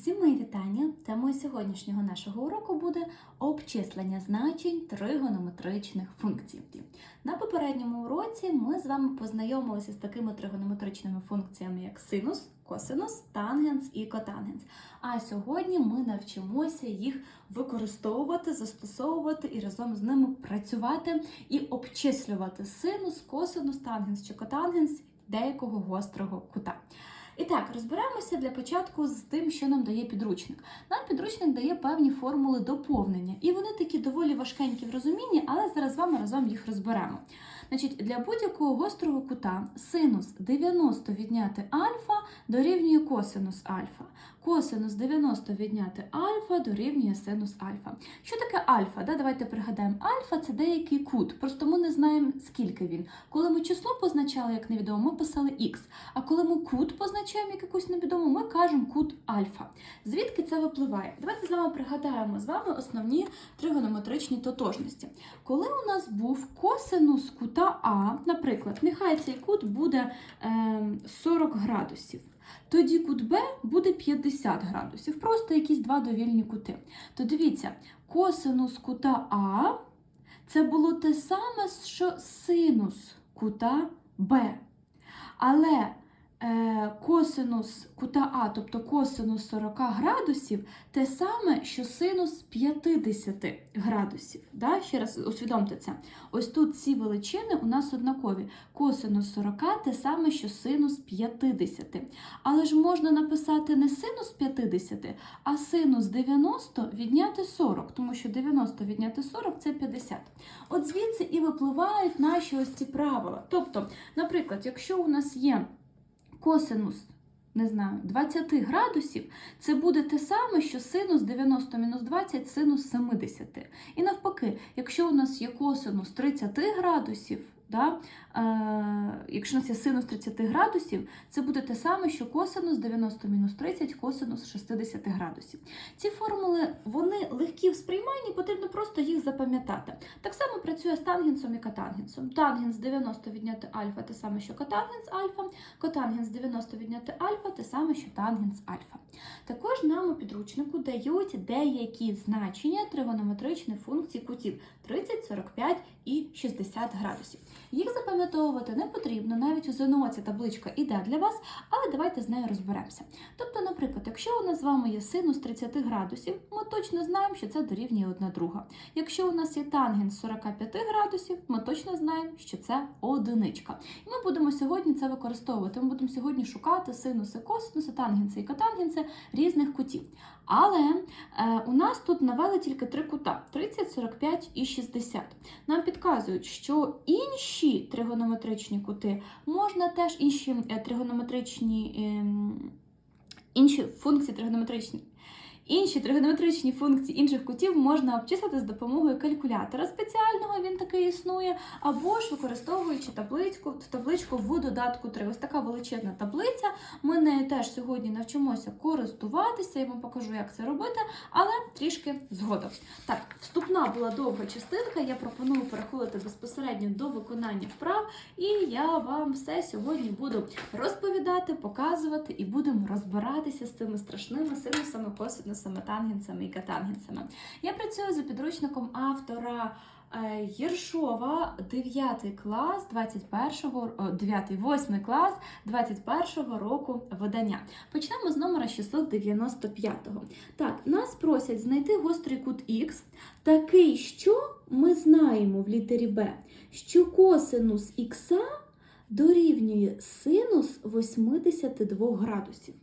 Усім мої вітання! Темою сьогоднішнього нашого уроку буде обчислення значень тригонометричних функцій. На попередньому уроці ми з вами познайомилися з такими тригонометричними функціями, як синус, косинус, тангенс і котангенс. А сьогодні ми навчимося їх використовувати, застосовувати і разом з ними працювати і обчислювати синус, косинус, тангенс чи котангенс деякого гострого кута. І так, розберемося для початку з тим, що нам дає підручник. Нам підручник дає певні формули доповнення, і вони такі доволі важкенькі в розумінні, але зараз з вами разом їх розберемо. Значить, для будь-якого гострого кута синус 90 відняти альфа дорівнює косинус альфа. Косинус 90 відняти альфа дорівнює синус альфа. Що таке альфа? Да? Давайте пригадаємо, альфа це деякий кут, просто ми не знаємо, скільки він. Коли ми число позначали як невідомо, ми писали х. А коли ми кут позначаємо як якусь невідому, ми кажемо кут альфа. Звідки це випливає? Давайте з вами пригадаємо з вами основні тригонометричні тотожності. Коли у нас був косинус кута А, наприклад, нехай цей кут буде е, 40 градусів. Тоді кут Б буде 50 градусів, просто якісь два довільні кути. То дивіться, косинус кута А це було те саме, що синус кута Б. Але косинус кута А, тобто косинус 40 градусів, те саме, що синус 50 градусів. Да? Ще раз усвідомте це. Ось тут ці величини у нас однакові. Косинус 40 те саме, що синус 50. Але ж можна написати не синус 50, а синус 90 відняти 40, тому що 90 відняти 40 це 50. От звідси і випливають наші ось ці правила. Тобто, наприклад, якщо у нас є косинус, не знаю, 20 градусів, це буде те саме, що синус 90 мінус 20 синус 70. І навпаки, якщо у нас є косинус 30 градусів, да, е, якщо у нас є синус 30 градусів, це буде те саме, що косинус 90 мінус 30 косинус 60 градусів. Ці формули вони легкі в сприйманні, потрібно просто їх запам'ятати. Так само працює з тангенсом і котангенсом. Тангенс 90 відняти альфа те саме, що котангенс альфа, котангенс 90 відняти альфа те саме, що тангенс альфа. Також нам у підручнику дають деякі значення тригонометричних функцій кутів 30, 45 і 60 градусів. Їх запам'ятовувати не потрібно, навіть у ЗНО ця табличка іде для вас, але давайте з нею розберемося. Тобто, наприклад, якщо у нас з вами є синус 30 градусів, ми точно знаємо, що це дорівнює одна друга. Якщо у нас є тангенс 45 градусів, ми точно знаємо, що це одиничка. І ми будемо сьогодні це використовувати. Ми будемо сьогодні шукати синуси, косинуси, тангенси і котангенси різних кутів. Але е, у нас тут навели тільки три кута: 30, 45 і 60. Нам підказують, що інші тригонометричні кути можна теж інші е, тригонометричні Е, інші функції тригонометричні. Інші тригонометричні функції інших кутів можна обчислити з допомогою калькулятора спеціального, він такий існує, або ж використовуючи табличку, табличку в додатку 3. Ось така величезна таблиця. Ми нею теж сьогодні навчимося користуватися, я вам покажу, як це робити, але трішки згодом. Так, вступна була довга частинка. Я пропоную переходити безпосередньо до виконання вправ, і я вам все сьогодні буду розповідати, показувати і будемо розбиратися з цими страшними синусами, косинусами, тангенсами і катангенсами. Я працюю за підручником автора. е, Єршова, 9 клас, 21, 9, 8 клас 21 року видання. Почнемо з номера 695. Так, нас просять знайти гострий кут Х, такий, що ми знаємо в літері Б, що косинус х дорівнює синус 82 градусів.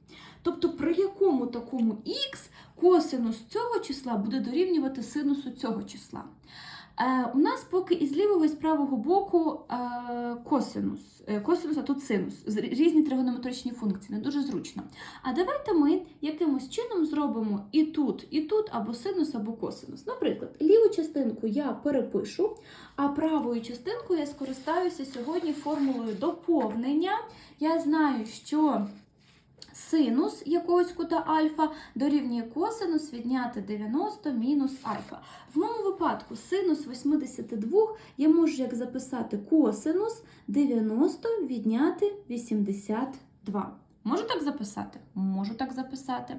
Тобто, при якому такому х косинус цього числа буде дорівнювати синусу цього числа. Е, у нас поки із лівого і з правого боку е, косинус, е, косинус, а тут синус, різні тригонометричні функції, не дуже зручно. А давайте ми якимось чином зробимо і тут, і тут або синус, або косинус. Наприклад, ліву частинку я перепишу, а правою частинкою я скористаюся сьогодні формулою доповнення. Я знаю, що синус якогось кута альфа дорівнює косинус відняти 90 мінус альфа. В моєму випадку синус 82 я можу як записати косинус 90 відняти 82. Можу так записати? Можу так записати.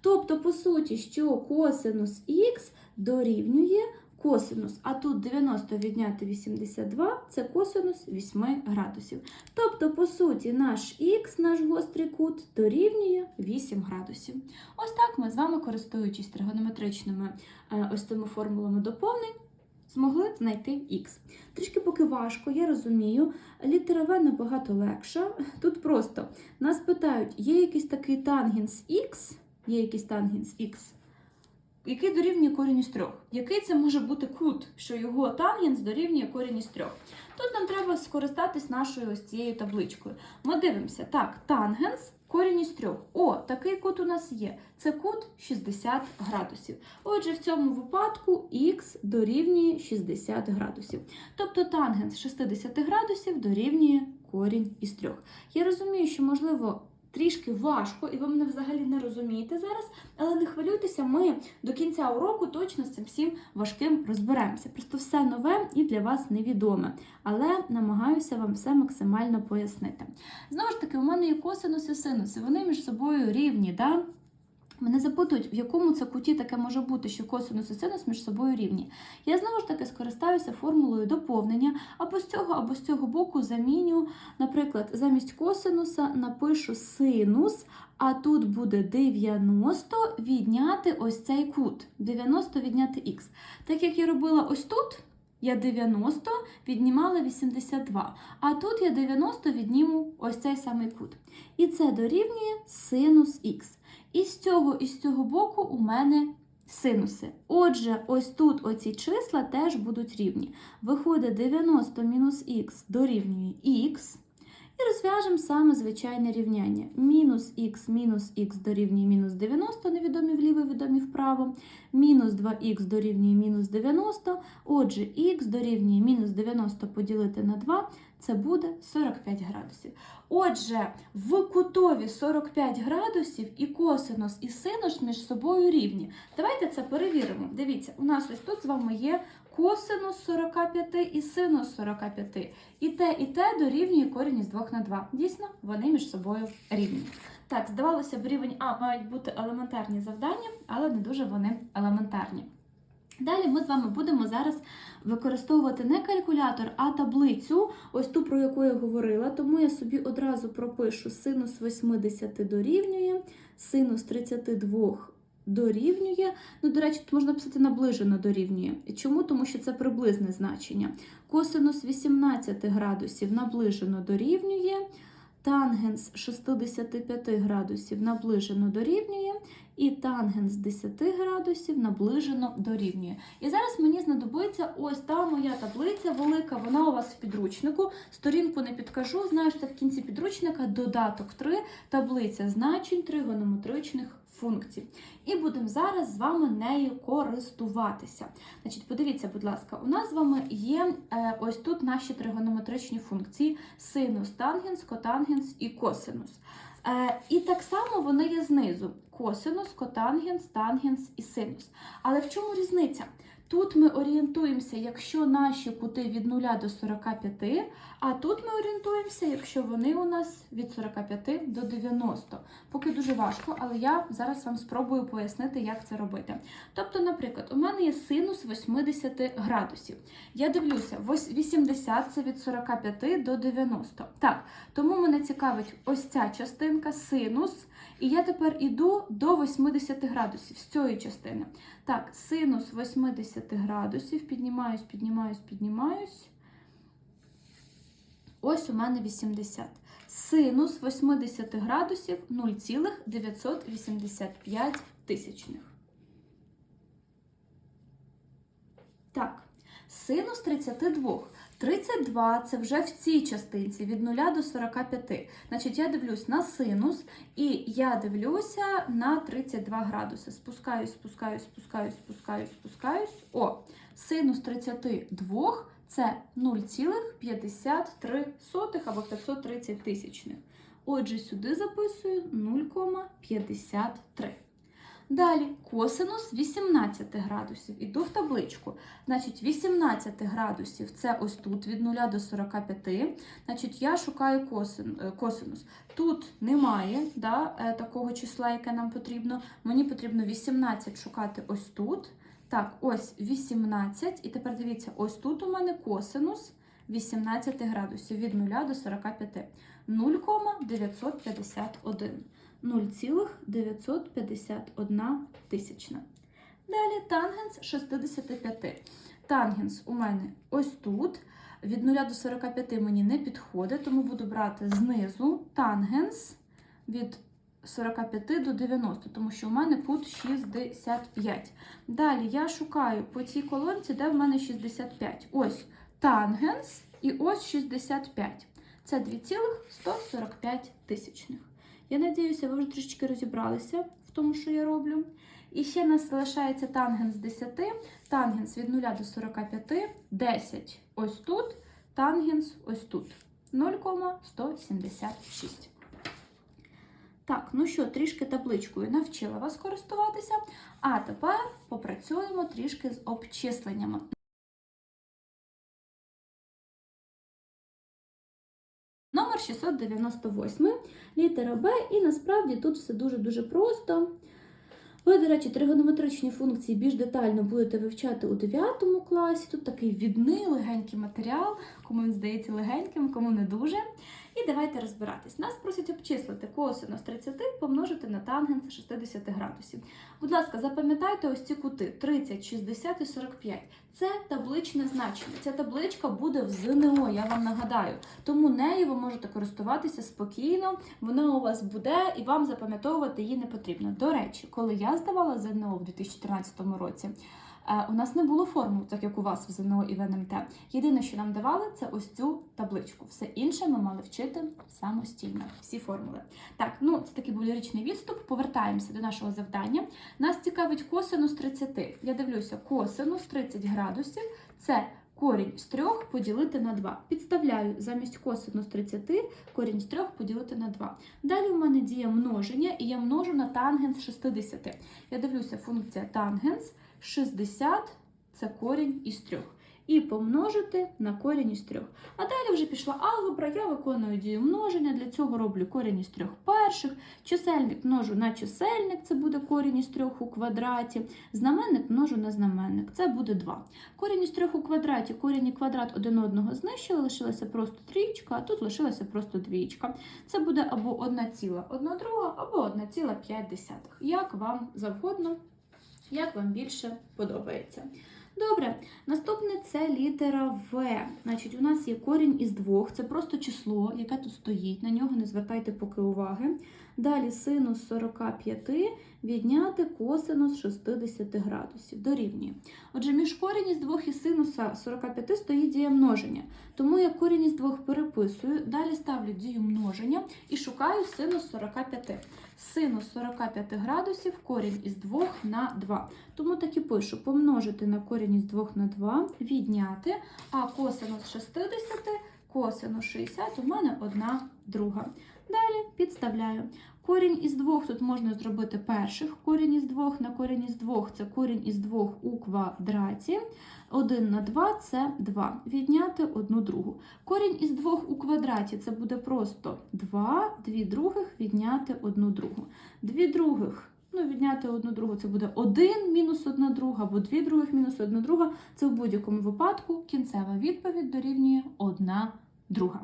Тобто, по суті, що косинус х дорівнює косинус, а тут 90 відняти 82 це косинус 8 градусів. Тобто, по суті, наш х, наш гострий кут, дорівнює 8 градусів. Ось так ми з вами, користуючись тригонометричними е, ось цими формулами доповнень, змогли знайти х. Трішки поки важко, я розумію. Літера В набагато легша. Тут просто нас питають, є якийсь такий тангенс х, є якийсь тангенс х, який дорівнює корінь із трьох. Який це може бути кут, що його тангенс дорівнює корінь із трьох? Тут нам треба скористатись нашою ось цією табличкою. Ми дивимося, так, тангенс корінь із трьох. О, такий кут у нас є. Це кут 60 градусів. Отже, в цьому випадку х дорівнює 60 градусів. Тобто тангенс 60 градусів дорівнює корінь із трьох. Я розумію, що, можливо, трішки важко, і ви мене взагалі не розумієте зараз, але не хвилюйтеся, ми до кінця уроку точно з цим всім важким розберемося. Просто все нове і для вас невідоме. Але намагаюся вам все максимально пояснити. Знову ж таки, у мене є косинуси і синуси, вони між собою рівні. Да? Мене запитують, в якому це куті таке може бути, що косинус і синус між собою рівні. Я знову ж таки скористаюся формулою доповнення, або з цього, або з цього боку заміню, наприклад, замість косинуса напишу синус, а тут буде 90 відняти ось цей кут. 90 відняти х. Так як я робила ось тут, я 90 віднімала 82, а тут я 90 відніму ось цей самий кут. І це дорівнює синус х. І з цього і з цього боку у мене синуси. Отже, ось тут оці числа теж будуть рівні. Виходить 90 мінус х дорівнює х. І розв'яжемо саме звичайне рівняння. Мінус х мінус х дорівнює мінус 90, невідомі вліво, відомі вправо. Мінус 2х дорівнює мінус 90. Отже, х дорівнює мінус 90 поділити на 2, це буде 45 градусів. Отже, в кутові 45 градусів і косинус, і синус між собою рівні. Давайте це перевіримо. Дивіться, у нас ось тут з вами є косинус 45 і синус 45. І те, і те дорівнює корінь із 2 на 2. Дійсно, вони між собою рівні. Так, здавалося б, рівень А мають бути елементарні завдання, але не дуже вони елементарні. Далі ми з вами будемо зараз використовувати не калькулятор, а таблицю, ось ту, про яку я говорила. Тому я собі одразу пропишу синус 80 дорівнює, синус 32 дорівнює. Ну, до речі, тут можна писати наближено дорівнює. Чому? Тому що це приблизне значення. Косинус 18 градусів наближено дорівнює. Тангенс 65 градусів наближено дорівнює, і тангенс 10 градусів наближено дорівнює. І зараз мені знадобиться ось та моя таблиця велика, вона у вас в підручнику. Сторінку не підкажу, знаю, це в кінці підручника додаток 3, таблиця значень тригонометричних функцій. І будемо зараз з вами нею користуватися. Значить, подивіться, будь ласка, у нас з вами є е, ось тут наші тригонометричні функції: синус, тангенс, котангенс і косинус. Е, і так само вони є знизу: косинус, котангенс, тангенс і синус. Але в чому різниця? Тут ми орієнтуємося, якщо наші кути від 0 до 45, а тут ми орієнтуємося, якщо вони у нас від 45 до 90. Поки дуже важко, але я зараз вам спробую пояснити, як це робити. Тобто, наприклад, у мене є синус 80 градусів. Я дивлюся, 80 це від 45 до 90. Так, тому мене цікавить ось ця частинка, синус. І я тепер іду до 80 градусів з цієї частини. Так, синус 80 градусів, піднімаюсь, піднімаюсь, піднімаюсь. Ось у мене 80. Синус 80 градусів 0,985 тисячних. Так, синус 32. 32 це вже в цій частинці від 0 до 45. Значить, я дивлюсь на синус і я дивлюся на 32 градуси. Спускаюсь, спускаюсь, спускаюсь, спускаюсь, спускаюсь. О, синус 32 це 0,53 або 530 тисячних. Отже, сюди записую 0,53. Далі косинус 18 градусів. Іду в табличку. Значить, 18 градусів це ось тут від 0 до 45. Значить, я шукаю е, косинус. Тут немає да, е, такого числа, яке нам потрібно. Мені потрібно 18 шукати ось тут. Так, ось 18. І тепер дивіться, ось тут у мене косинус 18 градусів від 0 до 45. 0,951. 0,951 тисячна. Далі тангенс 65. Тангенс у мене ось тут. Від 0 до 45 мені не підходить, тому буду брати знизу тангенс від 45 до 90, тому що у мене кут 65. Далі я шукаю по цій колонці, де в мене 65. Ось тангенс і ось 65. Це 2,145 тисячних. Я надіюся, ви вже трішечки розібралися в тому, що я роблю. І ще нас залишається тангенс 10, тангенс від 0 до 45, 10 ось тут, тангенс ось тут. 0,176. Так, ну що, трішки табличкою навчила вас користуватися, а тепер попрацюємо трішки з обчисленнями. 698, літера Б, і насправді тут все дуже-дуже просто. Ви, до речі, тригонометричні функції більш детально будете вивчати у 9 класі. Тут такий відний, легенький матеріал, кому він здається легеньким, кому не дуже. І давайте розбиратись. Нас просять обчислити косинус 30 помножити на тангенс 60 градусів. Будь ласка, запам'ятайте ось ці кути 30, 60 і 45. Це табличне значення. Ця табличка буде в ЗНО, я вам нагадаю. Тому нею ви можете користуватися спокійно, вона у вас буде і вам запам'ятовувати її не потрібно. До речі, коли я здавала ЗНО в 2014 році. Е, У нас не було формул, так як у вас в ЗНО і в НМТ. Єдине, що нам давали, це ось цю табличку. Все інше ми мали вчити самостійно. Всі формули. Так, ну це такий був ліричний відступ. Повертаємося до нашого завдання. Нас цікавить косинус 30. Я дивлюся, косинус 30 градусів це корінь з 3 поділити на 2. Підставляю замість косинус 30 корінь з 3 поділити на 2. Далі у мене діє множення, і я множу на тангенс 60. Я дивлюся, функція тангенс 60 це корінь із 3. І помножити на корінь із 3. А далі вже пішла алгебра, я виконую дію множення. Для цього роблю корінь із 3 перших. Чисельник множу на чисельник, це буде корінь із 3 у квадраті. Знаменник множу на знаменник, це буде 2. Корінь із 3 у квадраті, корінь і квадрат один одного знищили, лишилася просто трієчка, а тут лишилася просто двієчка. Це буде або 1,1 друга, або 1,5. Як вам завгодно, як вам більше подобається. Добре, наступне це літера В. Значить, у нас є корінь із двох, це просто число, яке тут стоїть. На нього не звертайте поки уваги. Далі синус 45 відняти косинус 60 градусів. Дорівнює. Отже, між корінь із двох і синуса 45 стоїть дія множення. Тому я корінь із двох переписую, далі ставлю дію множення і шукаю синус 45. Синус 45 градусів корінь із 2 на 2. Тому так і пишу помножити на корінь із 2 на 2, відняти, а косинус 60, косинус 60 у мене одна друга. Далі підставляю. Корінь із 2 тут можна зробити перших. Корінь із 2 на корінь із 2 це корінь із 2 у квадраті. 1 на 2 це 2. Відняти одну другу. Корінь із 2 у квадраті це буде просто 2, 2 других відняти одну другу. 2 других, ну відняти одну другу це буде 1 мінус 1 друга, або 2 других мінус 1 друга. Це в будь-якому випадку кінцева відповідь дорівнює 1 друга.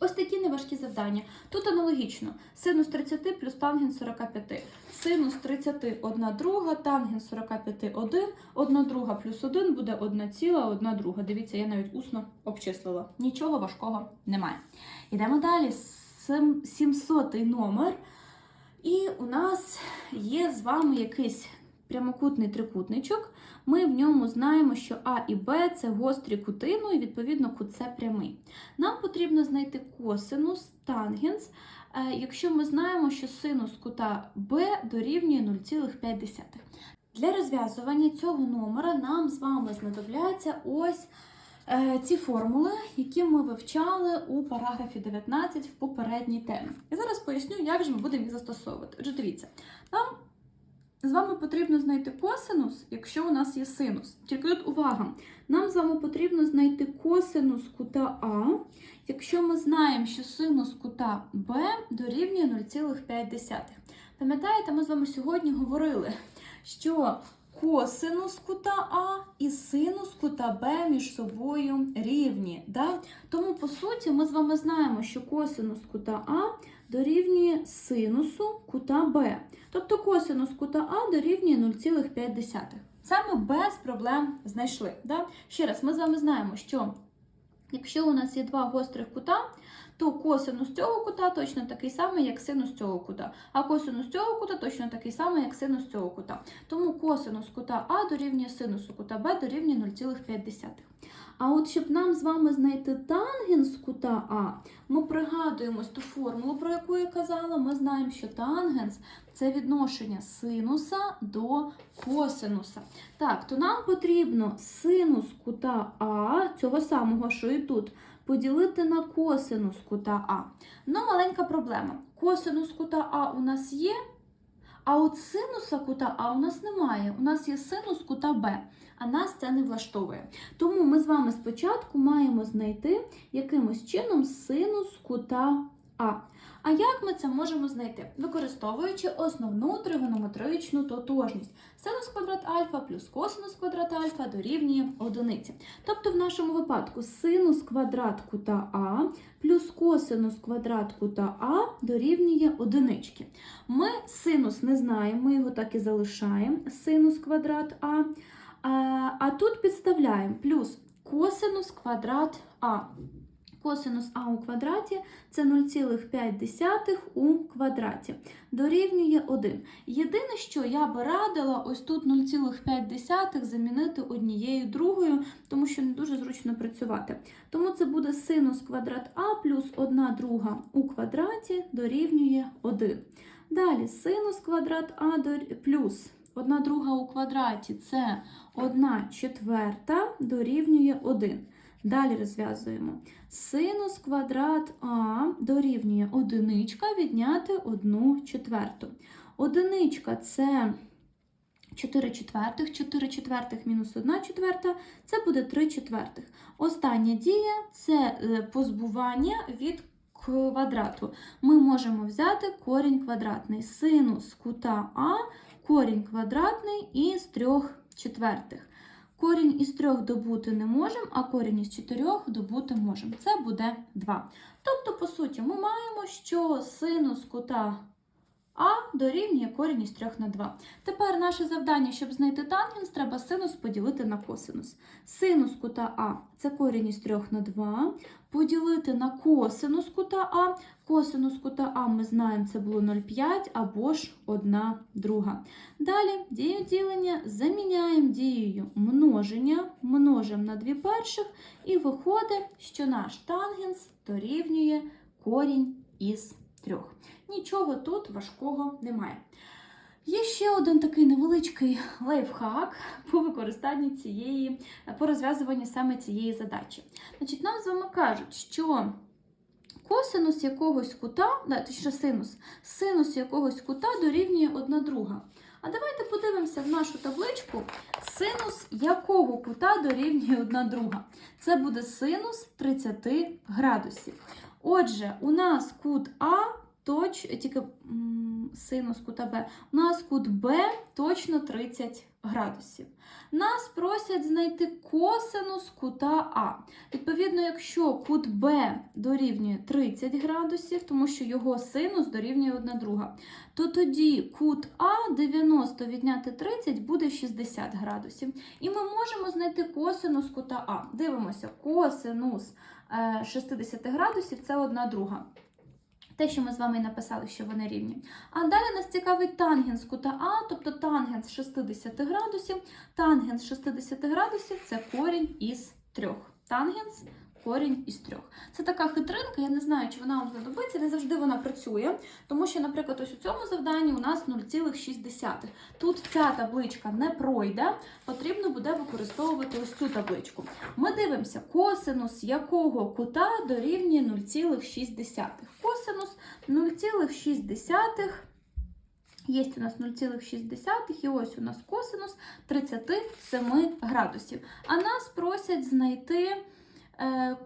Ось такі неважкі завдання. Тут аналогічно. Синус 30 плюс тангенс 45. Синус 30 1 друга, тангенс 45 1, 1 друга плюс 1 буде 1 ціла, 1 друга. Дивіться, я навіть усно обчислила. Нічого важкого немає. Йдемо далі. Сем- 700 номер. І у нас є з вами якийсь прямокутний трикутничок. Ми в ньому знаємо, що А і Б це гострі кути, ну і відповідно кут С прямий. Нам потрібно знайти косинус, тангенс, е, якщо ми знаємо, що синус кута Б дорівнює 0,5. Для розв'язування цього номера нам з вами знадобляться ось е, ці формули, які ми вивчали у параграфі 19 в попередній темі. Я зараз поясню, як же ми будемо їх застосовувати. Отже, дивіться, нам вами потрібно знайти косинус, якщо у нас є синус. Тільки тут увага. Нам з вами потрібно знайти косинус кута А, якщо ми знаємо, що синус кута Б дорівнює 0,5. Пам'ятаєте, ми з вами сьогодні говорили, що косинус кута А і синус кута Б між собою рівні. Да? Тому, по суті, ми з вами знаємо, що косинус кута А дорівнює синусу кута Б. Тобто косинус кута А дорівнює 0,5. Це ми без проблем знайшли. Да? Ще раз, ми з вами знаємо, що якщо у нас є два гострих кута, то косинус цього кута точно такий самий, як синус цього кута. А косинус цього кута точно такий самий, як синус цього кута. Тому косинус кута А дорівнює синусу кута Б дорівнює 0,5. А от щоб нам з вами знайти тангенс кута А, ми пригадуємо ту формулу, про яку я казала. Ми знаємо, що тангенс це відношення синуса до косинуса. Так, то нам потрібно синус кута А, цього самого, що і тут, поділити на косинус кута А. Ну, маленька проблема. Косинус кута А у нас є, а от синуса кута А у нас немає. У нас є синус кута Б, а нас це не влаштовує. Тому ми з вами спочатку маємо знайти якимось чином синус кута А. А як ми це можемо знайти? Використовуючи основну тригонометричну тотожність. Синус квадрат альфа плюс косинус квадрат альфа дорівнює одиниці. Тобто в нашому випадку синус квадрат кута А плюс косинус квадрат кута А дорівнює одинички. Ми синус не знаємо, ми його так і залишаємо, синус квадрат А. А, тут підставляємо плюс косинус квадрат А. Косинус А у квадраті це 0,5 у квадраті. Дорівнює 1. Єдине, що я би радила, ось тут 0,5 замінити однією другою, тому що не дуже зручно працювати. Тому це буде синус квадрат А плюс 1 друга у квадраті дорівнює 1. Далі синус квадрат А плюс 1 друга у квадраті це 1 четверта дорівнює 1. Далі розв'язуємо. Синус квадрат А дорівнює одиничка відняти 1 четверту. Одиничка це 4 четвертих, 4 четвертих мінус 1 четверта, це буде 3 четвертих. Остання дія це е, позбування від квадрату. Ми можемо взяти корінь квадратний. Синус кута А, корінь квадратний із 3 четвертих. Корінь із трьох добути не можемо, а корінь із чотирьох добути можемо. Це буде 2. Тобто, по суті, ми маємо, що синус кута А дорівнює корінь із 3 на 2. Тепер наше завдання, щоб знайти тангенс, треба синус поділити на косинус. Синус кута А це корінь із 3 на 2. Поділити на косинус кута А. Косинус кута А ми знаємо, це було 0,5 або ж 1 друга. Далі дію ділення заміняємо дією множення, множимо на 2 перших, і виходить, що наш тангенс дорівнює корінь із 3. Нічого тут важкого немає. Є ще один такий невеличкий лайфхак по використанні цієї, по розв'язуванню саме цієї задачі. Значить, нам з вами кажуть, що косинус якогось кута, точніше синус, синус якогось кута дорівнює одна друга. А давайте подивимося в нашу табличку, синус якого кута дорівнює одна друга. Це буде синус 30 градусів. Отже, у нас кут А точ, тільки синус кута Б. У нас кут Б точно 30 градусів. Нас просять знайти косинус кута А. Відповідно, якщо кут Б дорівнює 30 градусів, тому що його синус дорівнює 1 друга, то тоді кут А 90 відняти 30 буде 60 градусів. І ми можемо знайти косинус кута А. Дивимося, косинус е, 60 градусів це 1 друга. Те, що ми з вами написали, що вони рівні. А далі нас цікавить тангенс кута А, тобто тангенс 60 градусів. Тангенс 60 градусів це корінь із трьох. Тангенс корінь із 3. Це така хитринка, я не знаю, чи вона вам знадобиться, не завжди вона працює. Тому що, наприклад, ось у цьому завданні у нас 0,6. Тут ця табличка не пройде, потрібно буде використовувати ось цю табличку. Ми дивимося, косинус якого кута дорівнює 0,6. Косинус 0,6 Є у нас 0,6 і ось у нас косинус 37 градусів. А нас просять знайти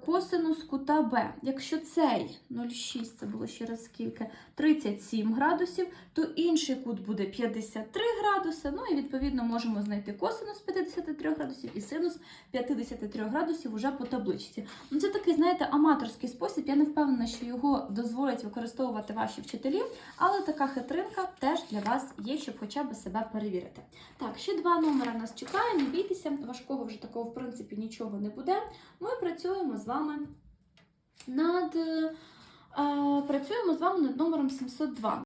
косинус кута Б. Якщо цей 0,6, це було ще раз скільки, 37 градусів, то інший кут буде 53 градуси. Ну і відповідно можемо знайти косинус 53 градусів і синус 53 градусів уже по табличці. Ну, Це такий, знаєте, аматорський спосіб. Я не впевнена, що його дозволять використовувати ваші вчителі, але така хитринка теж для вас є, щоб хоча б себе перевірити. Так, ще два номера нас чекає. Не бійтеся, важкого вже такого в принципі нічого не буде. Ми працюємо з вами над е, працюємо з вами над номером 702.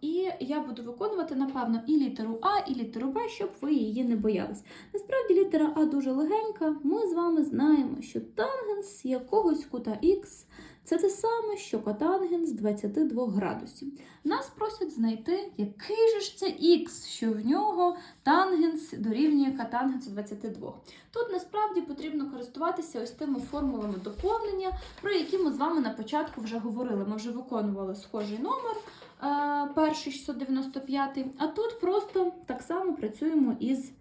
І я буду виконувати, напевно, і літеру А, і літеру Б, щоб ви її не боялись. Насправді літера А дуже легенька. Ми з вами знаємо, що тангенс якогось кута Х це те саме, що котангенс 22 градусів. Нас просять знайти, який же ж це Х, що в нього тангенс дорівнює котангенсу 22. Тут насправді потрібно користуватися ось тими формулами доповнення, про які ми з вами на початку вже говорили. Ми вже виконували схожий номер, е, перший 695, а тут просто так само працюємо із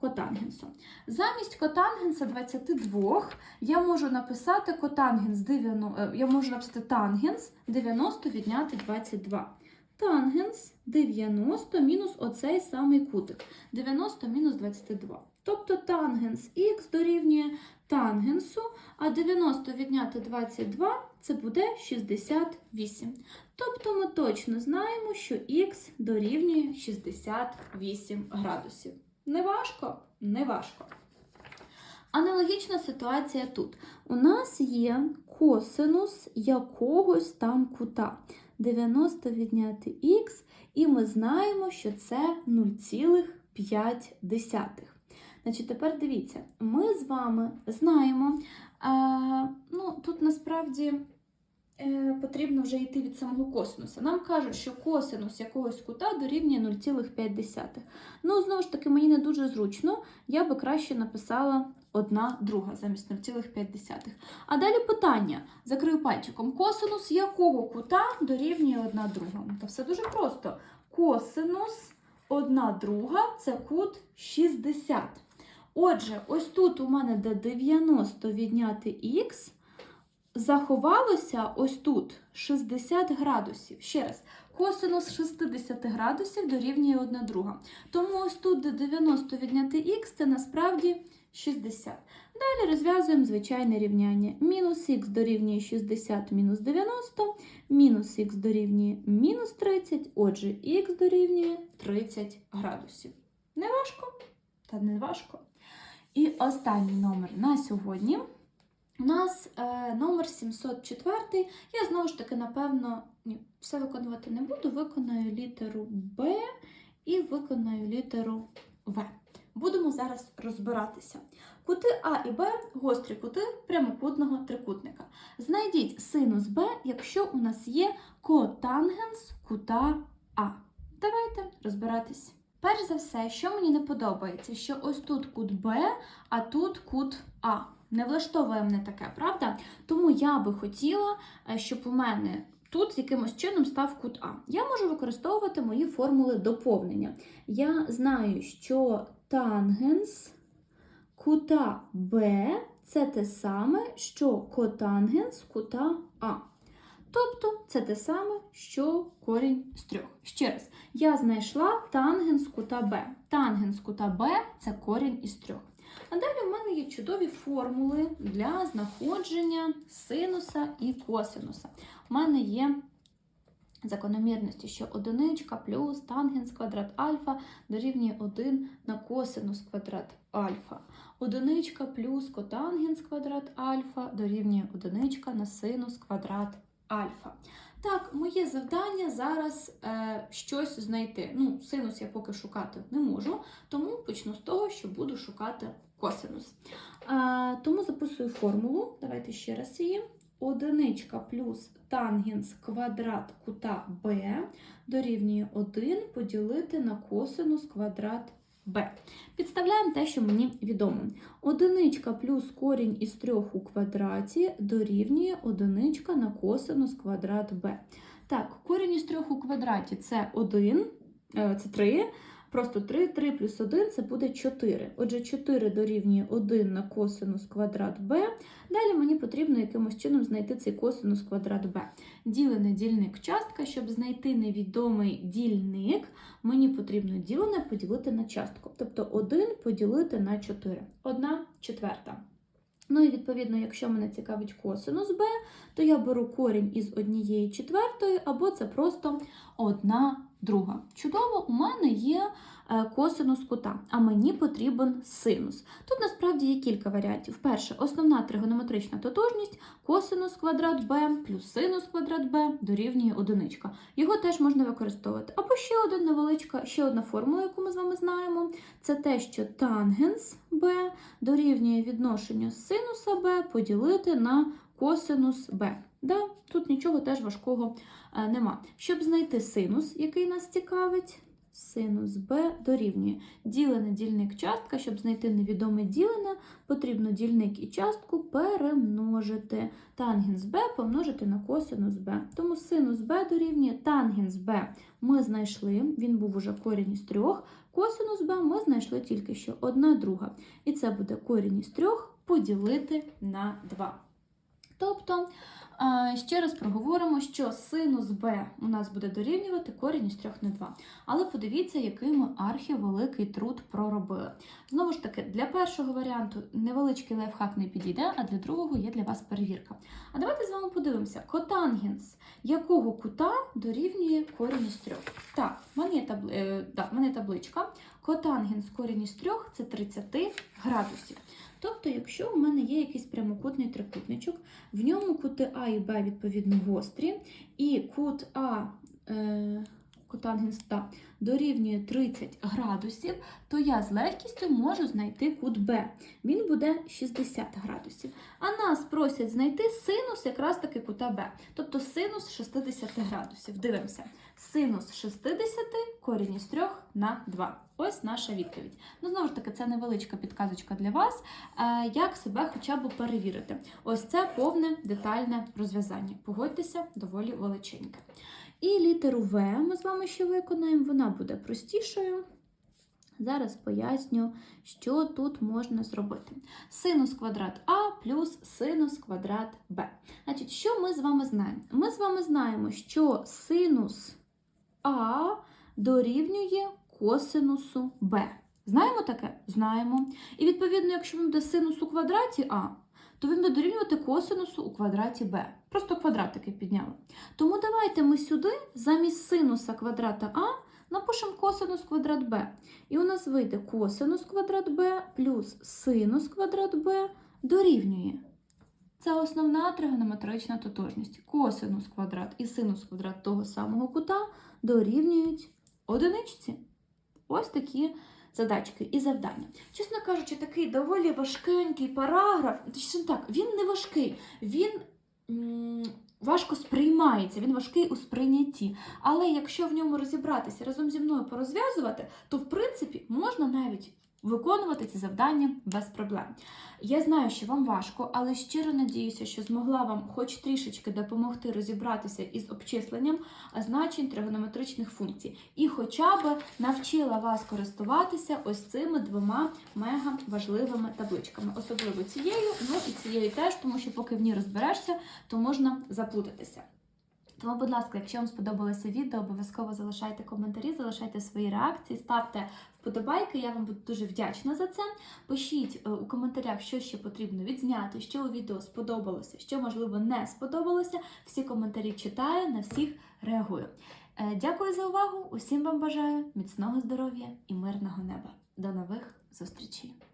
котангенсом. Замість котангенса 22 я можу написати котангенс 90, е, я можу написати тангенс 90 відняти 22. Тангенс 90 мінус оцей самий кутик. 90 мінус 22. Тобто тангенс х дорівнює тангенсу, а 90 відняти 22 це буде 68. Тобто ми точно знаємо, що х дорівнює 68 градусів. Не важко? Не важко. Аналогічна ситуація тут. У нас є косинус якогось там кута. 90 відняти х, і ми знаємо, що це 0,5. Значить, тепер дивіться, ми з вами знаємо, е, ну, тут насправді потрібно вже йти від самого косинуса. Нам кажуть, що косинус якогось кута дорівнює 0,5. Ну, знову ж таки, мені не дуже зручно, я би краще написала одна друга замість 0,5. А далі питання. Закрию пальчиком. Косинус якого кута дорівнює одна друга? Та все дуже просто. Косинус одна друга це кут 60. Отже, ось тут у мене де 90 відняти х, заховалося ось тут 60 градусів. Ще раз, косинус 60 градусів дорівнює 1 друга. Тому ось тут де 90 відняти х, це насправді 60. Далі розв'язуємо звичайне рівняння. Мінус х дорівнює 60 мінус 90, мінус х дорівнює мінус 30, отже, х дорівнює 30 градусів. Не важко? Та не важко. І останній номер на сьогодні. У нас е, номер 704. Я знову ж таки, напевно, ні, все виконувати не буду. Виконаю літеру Б і виконаю літеру В. Будемо зараз розбиратися. Кути А і Б гострі кути прямокутного трикутника. Знайдіть синус Б, якщо у нас є котангенс кута А. Давайте розбиратись. Перш за все, що мені не подобається, що ось тут кут Б, а тут кут А. Не влаштовує мене таке, правда? Тому я би хотіла, е, щоб у мене тут якимось чином став кут А. Я можу використовувати мої формули доповнення. Я знаю, що тангенс кута Б це те саме, що котангенс кута А. Тобто це те саме, що корінь з трьох. Ще раз, я знайшла тангенс кута Б. Тангенс кута Б це корінь із трьох. А далі в мене є чудові формули для знаходження синуса і косинуса. У мене є закономірності, що одиничка плюс тангенс квадрат альфа дорівнює 1 на косинус квадрат альфа. Одиничка плюс котангенс квадрат альфа дорівнює одиничка на синус квадрат альфа. Так, моє завдання зараз е, щось знайти. Ну, синус я поки шукати не можу, тому почну з того, що буду шукати косинус. Е, тому записую формулу. Давайте ще раз її. Одиничка плюс тангенс квадрат кута Б дорівнює 1 поділити на косинус квадрат Б. Підставляємо те, що мені відомо. Одиничка плюс корінь із трьох у квадраті дорівнює одиничка на косинус квадрат Б. Так, корінь із трьох у квадраті це 1, це 3. Просто 3, 3 плюс 1 це буде 4. Отже, 4 дорівнює 1 на косинус квадрат b. Далі мені потрібно якимось чином знайти цей косинус квадрат b. Ділене дільник частка. Щоб знайти невідомий дільник, мені потрібно ділене поділити на частку. Тобто 1 поділити на 4. 1 четверта. Ну і відповідно, якщо мене цікавить косинус b, то я беру корінь із однієї четвертої, або це просто одна друга. Чудово, у мене є е, косинус кута, а мені потрібен синус. Тут насправді є кілька варіантів. Перше, основна тригонометрична тотожність косинус квадрат b плюс синус квадрат b дорівнює одиничка. Його теж можна використовувати. Або ще один невеличка, ще одна формула, яку ми з вами знаємо, це те, що тангенс b дорівнює відношенню синуса b поділити на косинус b. Да, Тут нічого теж важкого е, нема. Щоб знайти синус, який нас цікавить, синус b дорівнює ділене дільник частка. Щоб знайти невідоме ділене, потрібно дільник і частку перемножити. Тангенс b помножити на косинус b. Тому синус b дорівнює тангенс b ми знайшли, він був уже корінь із трьох. Косинус b ми знайшли тільки що одна друга. І це буде корінь із трьох поділити на 2. Тобто, ще раз проговоримо, що синус b у нас буде дорівнювати корінь із 3 на 2. Але подивіться, який ми архівеликий труд проробили. Знову ж таки, для першого варіанту невеличкий лайфхак не підійде, а для другого є для вас перевірка. А давайте з вами подивимося, котангенс якого кута дорівнює корінь із 3. Так, в мене є, табли... е, да, табличка. Котангенс корінь із 3 це 30 градусів. Тобто, якщо у мене є якийсь прямокутний трикутничок, в ньому кути А і Б відповідно гострі, і кут А е, котангенс та дорівнює 30 градусів, то я з легкістю можу знайти кут Б. Він буде 60 градусів. А нас просять знайти синус якраз таки кута Б. Тобто синус 60 градусів. Дивимося. Синус 60 корінь із 3 на 2. Ось наша відповідь. Ну, знову ж таки, це невеличка підказочка для вас, е, як себе хоча б перевірити. Ось це повне детальне розв'язання. Погодьтеся, доволі величеньке. І літеру В ми з вами ще виконаємо, вона буде простішою. Зараз поясню, що тут можна зробити. Синус квадрат А плюс синус квадрат Б. Значить, що ми з вами знаємо? Ми з вами знаємо, що синус А дорівнює косинусу Б. Знаємо таке? Знаємо. І відповідно, якщо він буде синус у квадраті А, то він буде дорівнювати косинусу у квадраті b. Просто квадратики підняли. Тому давайте ми сюди замість синуса квадрата А напишемо косинус квадрат b. І у нас вийде косинус квадрат b плюс синус квадрат b дорівнює. Це основна тригонометрична тотожність. Косинус квадрат і синус квадрат того самого кута дорівнюють одиничці. Ось такі задачки і завдання. Чесно кажучи, такий доволі важкенький параграф. Точніше так, він не важкий, він важко сприймається, він важкий у сприйнятті. Але якщо в ньому розібратися разом зі мною порозв'язувати, то в принципі можна навіть виконувати ці завдання без проблем. Я знаю, що вам важко, але щиро надіюся, що змогла вам хоч трішечки допомогти розібратися із обчисленням значень тригонометричних функцій. І хоча б навчила вас користуватися ось цими двома мега важливими табличками. Особливо цією, ну і цією теж, тому що поки в ній розберешся, то можна заплутатися. Тому, будь ласка, якщо вам сподобалося відео, обов'язково залишайте коментарі, залишайте свої реакції, ставте вподобайки, я вам буду дуже вдячна за це. Пишіть е, у коментарях, що ще потрібно відзняти, що у відео сподобалося, що, можливо, не сподобалося. Всі коментарі читаю, на всіх реагую. Е, Дякую за увагу! Усім вам бажаю міцного здоров'я і мирного неба. До нових зустрічей!